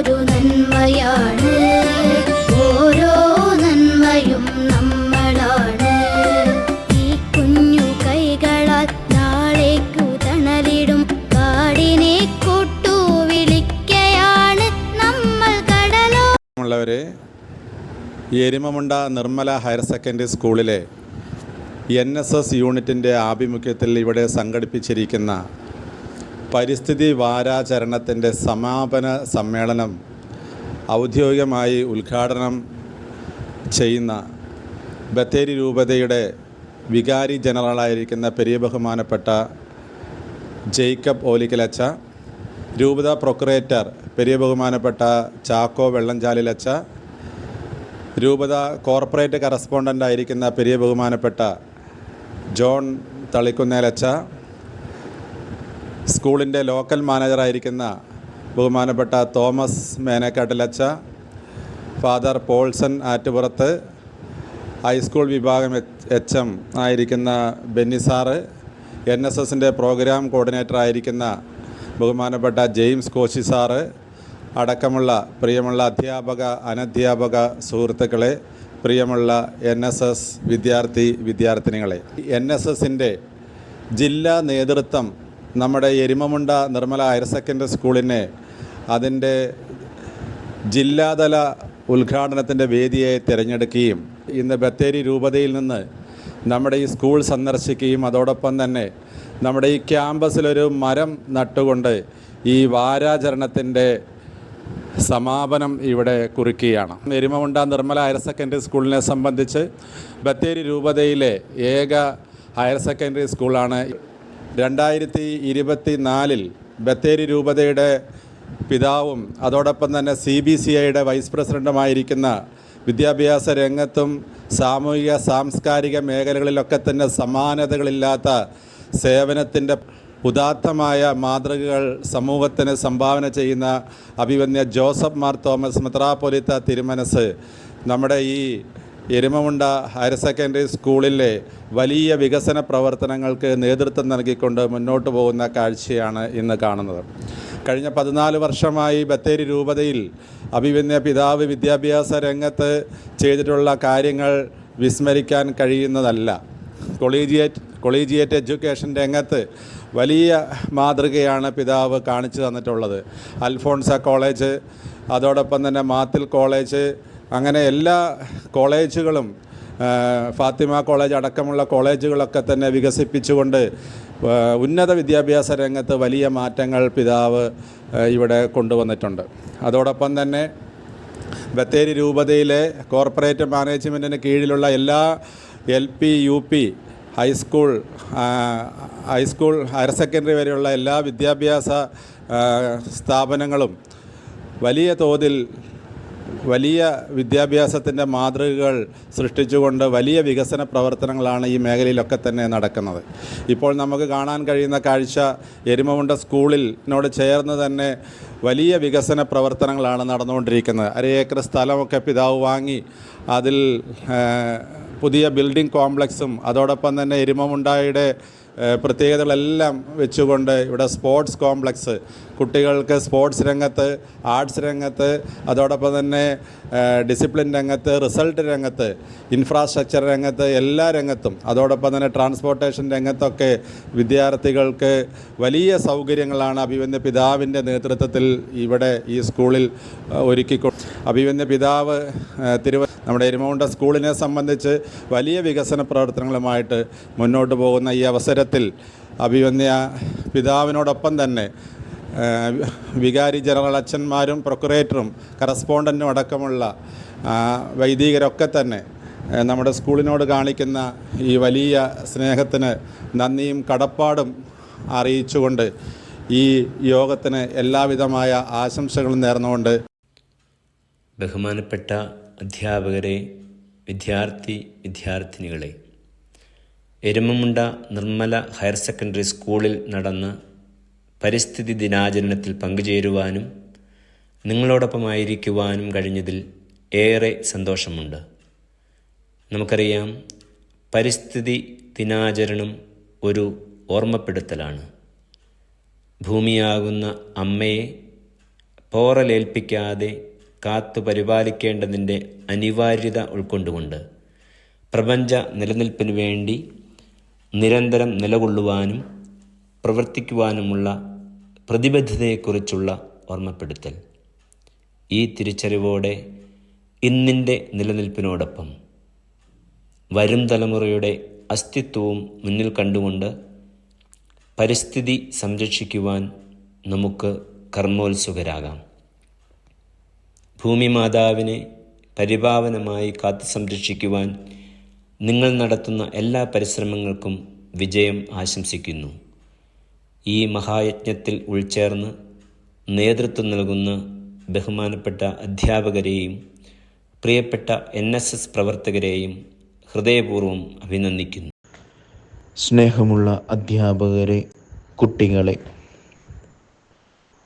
ഒരു നന്മയാണ്. ഓരോ നന്മയും നമ്മളാണ്. ഈ കുഞ്ഞു കൈകളാൽ നാളേക്കു തണലിടും. കാടിനെ കൂട്ടു വിളിക്കയാണ് നമ്മൾ കടലോ. ഉള്ളവരെ എരുമമുണ്ട നിർമ്മല ഹയർ സെക്കൻഡറി സ്കൂളിലെ എൻ എസ് എസ് യൂണിറ്റിന്റെ ആഭിമുഖ്യത്തിൽ ഇവിടെ സംഘടിപ്പിച്ചിരിക്കുന്ന പരിസ്ഥിതി വാരാചരണത്തിന്റെ സമാപന സമ്മേളനം ഔദ്യോഗികമായി ഉദ്ഘാടനം ചെയ്യുന്ന ബത്തേരി രൂപതയുടെ വികാരി ജനറലായിരിക്കുന്ന പെരിയ ബഹുമാനപ്പെട്ട ജേക്കബ് ഓലിക്കലച്ച രൂപത പ്രൊക്രേറ്റർ പെരിയ ബഹുമാനപ്പെട്ട ചാക്കോ വെള്ളഞ്ചാലിലച്ച രൂപത കോർപ്പറേറ്റ് കറസ്പോണ്ടന്റ് ആയിരിക്കുന്ന പെരിയ ബഹുമാനപ്പെട്ട ജോൺ തളിക്കുന്നേലച്ച സ്കൂളിന്റെ ലോക്കൽ മാനേജറായിരിക്കുന്ന ബഹുമാനപ്പെട്ട Thomas മേനക്കാട്ടിലച്ച father Paulson Attupurath high school വിഭാഗം എച്ച് എം ആയിരിക്കുന്ന ബെന്നി സാറ് എൻ എസ് എസിന്റെ പ്രോഗ്രാം കോർഡിനേറ്റർ ആയിരിക്കുന്ന ബഹുമാനപ്പെട്ട ജെയിംസ് കോശി സാറ് അടക്കമുള്ള പ്രിയമുള്ള അധ്യാപക അനധ്യാപക സുഹൃത്തുക്കളെ പ്രിയമുള്ള എൻ എസ് എസ് വിദ്യാർത്ഥി വിദ്യാർത്ഥിനികളെ. എൻ എസ് എസിന്റെ ജില്ലാ നേതൃത്വം നമ്മുടെ എരുമമുണ്ട നിർമ്മല ഹയർ സെക്കൻഡറി സ്കൂളിനെ അതിന്റെ ജില്ലാതല ഉദ്ഘാടനത്തിന്റെ വേദിയായി തിരഞ്ഞെടുക്കുകയും ഇന്ന് ബത്തേരി രൂപതയിൽ നിന്ന് നമ്മുടെ ഈ സ്കൂൾ സന്ദർശിക്കുകയും അതോടൊപ്പം തന്നെ നമ്മുടെ ഈ ക്യാമ്പസിലൊരു മരം നട്ടുകൊണ്ട് ഈ വാരാചരണത്തിന്റെ സമാപനം ഇവിടെ കുറിക്കുകയാണ്. എരുമമുണ്ട നിർമ്മല ഹയർ സെക്കൻഡറി സ്കൂളിനെ സംബന്ധിച്ച് ബത്തേരി രൂപതയിലെ ഏക ഹയർ സെക്കൻഡറി സ്കൂളാണ് രണ്ടായിരത്തി ഇരുപത്തി നാലിൽ ബത്തേരി രൂപതയുടെ പിതാവും അതോടൊപ്പം തന്നെ സി ബി സി ഐയുടെ വൈസ് പ്രസിഡന്റുമായിരിക്കുന്ന വിദ്യാഭ്യാസ രംഗത്തും സാമൂഹിക സാംസ്കാരിക മേഖലകളിലൊക്കെ തന്നെ സമാനതകളില്ലാത്ത സേവനത്തിന്റെ ഉദാത്തമായ മാതൃകകൾ സമൂഹത്തിന് സംഭാവന ചെയ്യുന്ന അഭിവന്യ ജോസഫ് മാർ തോമസ് മെത്രാപ്പൊലിത്ത തിരുമനസ് നമ്മുടെ ഈ എരുമമുണ്ട ഹയർ സെക്കൻഡറി സ്കൂളിലെ വലിയ വികസന പ്രവർത്തനങ്ങൾക്ക് നേതൃത്വം നൽകിക്കൊണ്ട് മുന്നോട്ട് പോകുന്ന കാഴ്ചയാണ് ഇന്ന് കാണുന്നത്. കഴിഞ്ഞ പതിനാല് വർഷമായി ബത്തേരി രൂപതയിൽ അഭിവന്യ പിതാവ് വിദ്യാഭ്യാസ രംഗത്ത് ചെയ്തിട്ടുള്ള കാര്യങ്ങൾ വിസ്മരിക്കാൻ കഴിയുന്നതല്ല. കൊളീജിയേറ്റ് കൊളീജിയേറ്റ് എഡ്യൂക്കേഷൻ രംഗത്ത് വലിയ മാതൃകയാണ് പിതാവ് കാണിച്ചു തന്നിട്ടുള്ളത്. അൽഫോൺസ കോളേജ് അതോടൊപ്പം തന്നെ മാത്തിൽ കോളേജ് അങ്ങനെ എല്ലാ കോളേജുകളും ഫാത്തിമ കോളേജ് അടക്കമുള്ള കോളേജുകളൊക്കെ തന്നെ വികസിപ്പിച്ചുകൊണ്ട് ഉന്നത വിദ്യാഭ്യാസ രംഗത്ത് വലിയ മാറ്റങ്ങൾ പിതാവ് ഇവിടെ കൊണ്ടുവന്നിട്ടുണ്ട്. അതോടൊപ്പം തന്നെ ബത്തേരി രൂപതയിലെ കോർപ്പറേറ്റ് മാനേജ്മെന്റിന് കീഴിലുള്ള എല്ലാ L P U P high school high school higher secondary വരെയുള്ള എല്ലാ വിദ്യാഭ്യാസ സ്ഥാപനങ്ങളും വലിയ തോതിൽ വലിയ വിദ്യാഭ്യാസത്തിന്റെ മാതൃകകൾ സൃഷ്ടിച്ചുകൊണ്ട് വലിയ വികസന പ്രവർത്തനങ്ങളാണ് ഈ മേഖലയിലൊക്കെ തന്നെ നടക്കുന്നത്. ഇപ്പോൾ നമുക്ക് കാണാൻ കഴിയുന്ന കാഴ്ച എരുമമുണ്ട സ്കൂളിനോട് ചേർന്ന് തന്നെ വലിയ വികസന പ്രവർത്തനങ്ങളാണ് നടന്നുകൊണ്ടിരിക്കുന്നത്. അര ഏക്കർ സ്ഥലമൊക്കെ പിതാവ് വാങ്ങി അതിൽ പുതിയ ബിൽഡിംഗ് കോംപ്ലക്സും അതോടൊപ്പം തന്നെ എരുമമുണ്ടായുടെ പ്രത്യേകതകളെല്ലാം വെച്ചുകൊണ്ട് ഇവിടെ സ്പോർട്സ് കോംപ്ലക്സ് കുട്ടികൾക്ക് സ്പോർട്സ് രംഗത്ത് ആർട്സ് രംഗത്ത് അതോടൊപ്പം തന്നെ ഡിസിപ്ലിൻ രംഗത്ത് റിസൾട്ട് രംഗത്ത് ഇൻഫ്രാസ്ട്രക്ചർ രംഗത്ത് എല്ലാ രംഗത്തും അതോടൊപ്പം തന്നെ ട്രാൻസ്പോർട്ടേഷൻ രംഗത്തൊക്കെ വിദ്യാർത്ഥികൾക്ക് വലിയ സൗകര്യങ്ങളാണ് അഭിവന്യ പിതാവിന്റെ നേതൃത്വത്തിൽ ഇവിടെ ഈ സ്കൂളിൽ ഒരുക്കിക്കൊ അഭിവന്യ പിതാവ് തിരുവ നമ്മുടെ എരുമൗണ്ട സ്കൂളിനെ സംബന്ധിച്ച് വലിയ വികസന പ്രവർത്തനങ്ങളുമായിട്ട് മുന്നോട്ട് പോകുന്ന ഈ അവസരത്തിൽ അഭിവന്യ പിതാവിനോടൊപ്പം തന്നെ വികാരി ജനറൽ അച്ഛന്മാരും പ്രൊക്കുറേറ്ററും കറസ്പോണ്ടന്റും അടക്കമുള്ള വൈദികരൊക്കെ തന്നെ നമ്മുടെ സ്കൂളിനോട് കാണിക്കുന്ന ഈ വലിയ സ്നേഹത്തിന് നന്ദിയും കടപ്പാടും അറിയിച്ചുകൊണ്ട് ഈ യോഗത്തിന് എല്ലാവിധമായ ആശംസകളും നേർന്നുകൊണ്ട് ബഹുമാനപ്പെട്ട അധ്യാപകരെ വിദ്യാർത്ഥി വിദ്യാർത്ഥിനികളെ. എരുമമുണ്ട നിർമ്മല ഹയർ സെക്കൻഡറി സ്കൂളിൽ നടന്ന പരിസ്ഥിതി ദിനാചരണത്തിൽ പങ്കുചേരുവാനും നിങ്ങളോടൊപ്പമായിരിക്കുവാനും കഴിഞ്ഞതിൽ ഏറെ സന്തോഷമുണ്ട്. നമുക്കറിയാം പരിസ്ഥിതി ദിനാചരണം ഒരു ഓർമ്മപ്പെടുത്തലാണ്. ഭൂമിയാകുന്ന അമ്മയെ പോറലേൽപ്പിക്കാതെ കാത്തു പരിപാലിക്കേണ്ടതിന്റെ അനിവാര്യത ഉൾക്കൊണ്ടുകൊണ്ട് പ്രപഞ്ച നിലനിൽപ്പിന് വേണ്ടി നിരന്തരം നിലകൊള്ളുവാനും പ്രവർത്തിക്കുവാനുമുള്ള പ്രതിബദ്ധതയെക്കുറിച്ചുള്ള ഓർമ്മപ്പെടുത്തൽ. ഈ തിരിച്ചറിവോടെ ഇന്നിന്റെ നിലനിൽപ്പിനോടൊപ്പം വരും തലമുറയുടെ അസ്തിത്വവും മുന്നിൽ കണ്ടുകൊണ്ട് പരിസ്ഥിതി സംരക്ഷിക്കുവാൻ നമുക്ക് കർമ്മോത്സുകരാകാം. ഭൂമി മാതാവിനെ പരിപാവനമായി കാത്തു സംരക്ഷിക്കുവാൻ നിങ്ങൾ നടത്തുന്ന എല്ലാ പരിശ്രമങ്ങൾക്കും വിജയം ആശംസിക്കുന്നു. ഈ മഹായജ്ഞത്തിൽ ഉൾച്ചേർന്ന് നേതൃത്വം നൽകുന്ന ബഹുമാനപ്പെട്ട അധ്യാപകരെയും പ്രിയപ്പെട്ട എൻ എസ് എസ് പ്രവർത്തകരെയും ഹൃദയപൂർവം അഭിനന്ദിക്കുന്നു. സ്നേഹമുള്ള അധ്യാപകരെ കുട്ടികളെ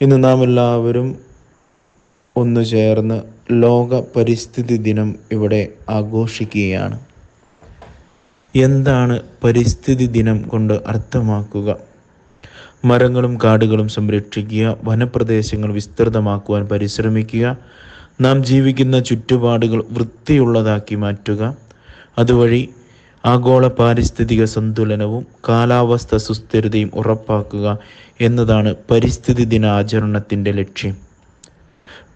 ഇന്ന് നാം എല്ലാവരും ഒന്നു ചേർന്ന് ലോക പരിസ്ഥിതി ദിനം ഇവിടെ ആഘോഷിക്കുകയാണ്. എന്താണ് പരിസ്ഥിതി ദിനം കൊണ്ട് അർത്ഥമാക്കുക? മരങ്ങളും കാടുകളും സംരക്ഷിക്കുക വനപ്രദേശങ്ങൾ വിസ്തൃതമാക്കുവാൻ പരിശ്രമിക്കുക നാം ജീവിക്കുന്ന ചുറ്റുപാടുകൾ വൃത്തിയുള്ളതാക്കി മാറ്റുക അതുവഴി ആഗോള പാരിസ്ഥിതിക സന്തുലനവും കാലാവസ്ഥ സുസ്ഥിരതയും ഉറപ്പാക്കുക എന്നതാണ് പരിസ്ഥിതി ദിനാചരണത്തിന്റെ ലക്ഷ്യം.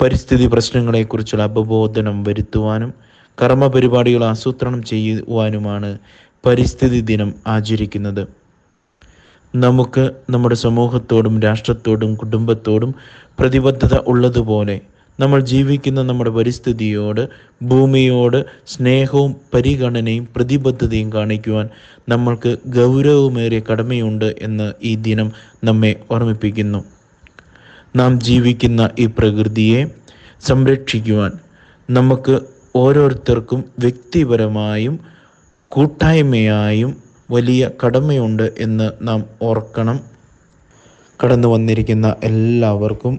പരിസ്ഥിതി പ്രശ്നങ്ങളെക്കുറിച്ചുള്ള അവബോധനം വരുത്തുവാനും കർമ്മ പരിപാടികൾ ആസൂത്രണം ചെയ്യുവാനുമാണ് പരിസ്ഥിതി ദിനം ആചരിക്കുന്നത്. നമുക്ക് നമ്മുടെ സമൂഹത്തോടും രാഷ്ട്രത്തോടും കുടുംബത്തോടും പ്രതിബദ്ധത ഉള്ളതുപോലെ നമ്മൾ ജീവിക്കുന്ന നമ്മുടെ പരിസ്ഥിതിയോട് ഭൂമിയോട് സ്നേഹവും പരിഗണനയും പ്രതിബദ്ധതയും കാണിക്കുവാൻ നമ്മൾക്ക് ഗൗരവമേറിയ കടമയുണ്ട് എന്ന് ഈ ദിനം നമ്മെ ഓർമ്മിപ്പിക്കുന്നു. നാം ജീവിക്കുന്ന ഈ പ്രകൃതിയെ സംരക്ഷിക്കുവാൻ നമുക്ക് ഓരോരുത്തർക്കും വ്യക്തിപരമായും കൂട്ടായ്മയായും വലിയ കടമയുണ്ട് എന്ന് നാം ഓർക്കണം. കടന്നു വന്നിരിക്കുന്ന എല്ലാവർക്കും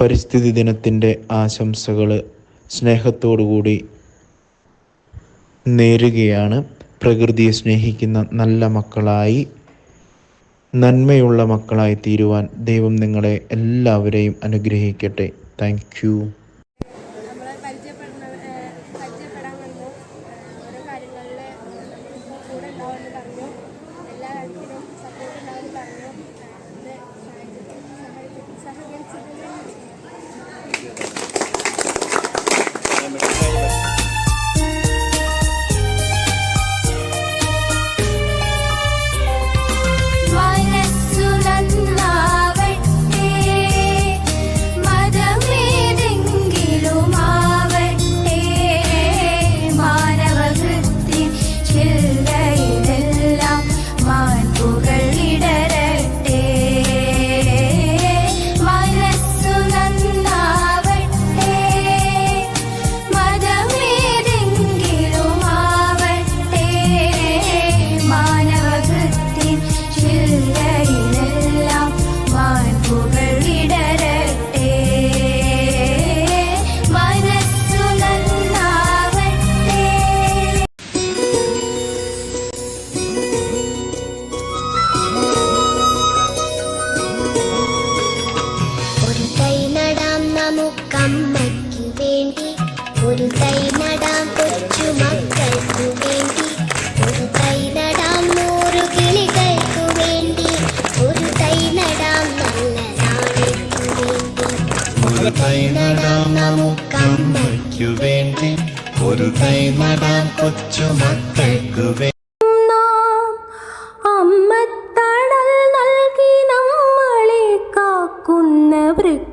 പരിസ്ഥിതി ദിനത്തിന്റെ ആശംസകൾ സ്നേഹത്തോടുകൂടി. നേരുകയാണ് പ്രകൃതിയെ സ്നേഹിക്കുന്ന നല്ല മക്കളായി നന്മയുള്ള മക്കളായി തീരുവാൻ ദൈവം നിങ്ങളെ എല്ലാവരെയും അനുഗ്രഹിക്കട്ടെ. താങ്ക് ഒരു കൈ നടാം കൊച്ചു മക്കൾക്കു വേണ്ടി. ഒരു കൈ നടാം നൂറു കിളികൾക്കു വേണ്ടി. ഒരു കൈ നടാം നല്ല നാളേക്കു വേണ്ടി. ഒരു കൈ നടാം നമുക്കമ്മയ്ക്കു വേണ്ടി. ഒരു തൈ നടാം കൊച്ചുമക്കൾക്കു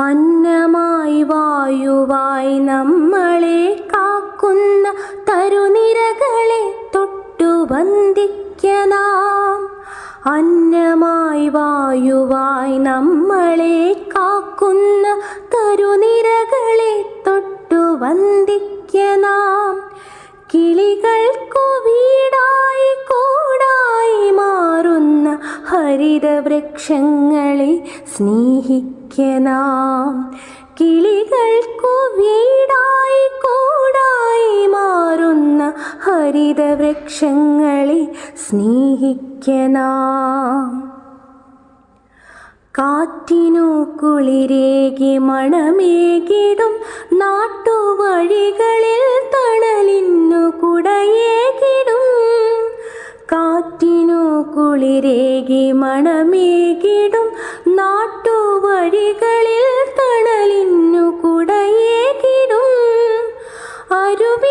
അന്നമായി വായുവായി നമ്മളെ കാക്കുന്ന തരുനിരകളെ തൊട്ടു വന്ദിക്ക നാം. അന്നമായി വായുവായി നമ്മളെ കാക്കുന്ന തരുനിരകളെ തൊട്ടു വന്ദിക്ക നാം. കിളികൾക്കു വീടായി കൂടായി മാറുന്ന ഹരിതവൃക്ഷങ്ങളെ സ്നേഹിക്കനാം കിളികൾക്കു വീടായി കൂടായി മാറുന്ന ഹരിതവൃക്ഷങ്ങളെ സ്നേഹിക്കനാം കാറ്റിനു കുളിരേകി മണമേകിടും നാട്ടുവഴികളിൽ തണലിന്നു കുടയേകിടും കുളിരേകി മണമേകിടും. നാട്ടുവഴികളിൽ തണലിന്നു കുടയേകിടും. അരുവി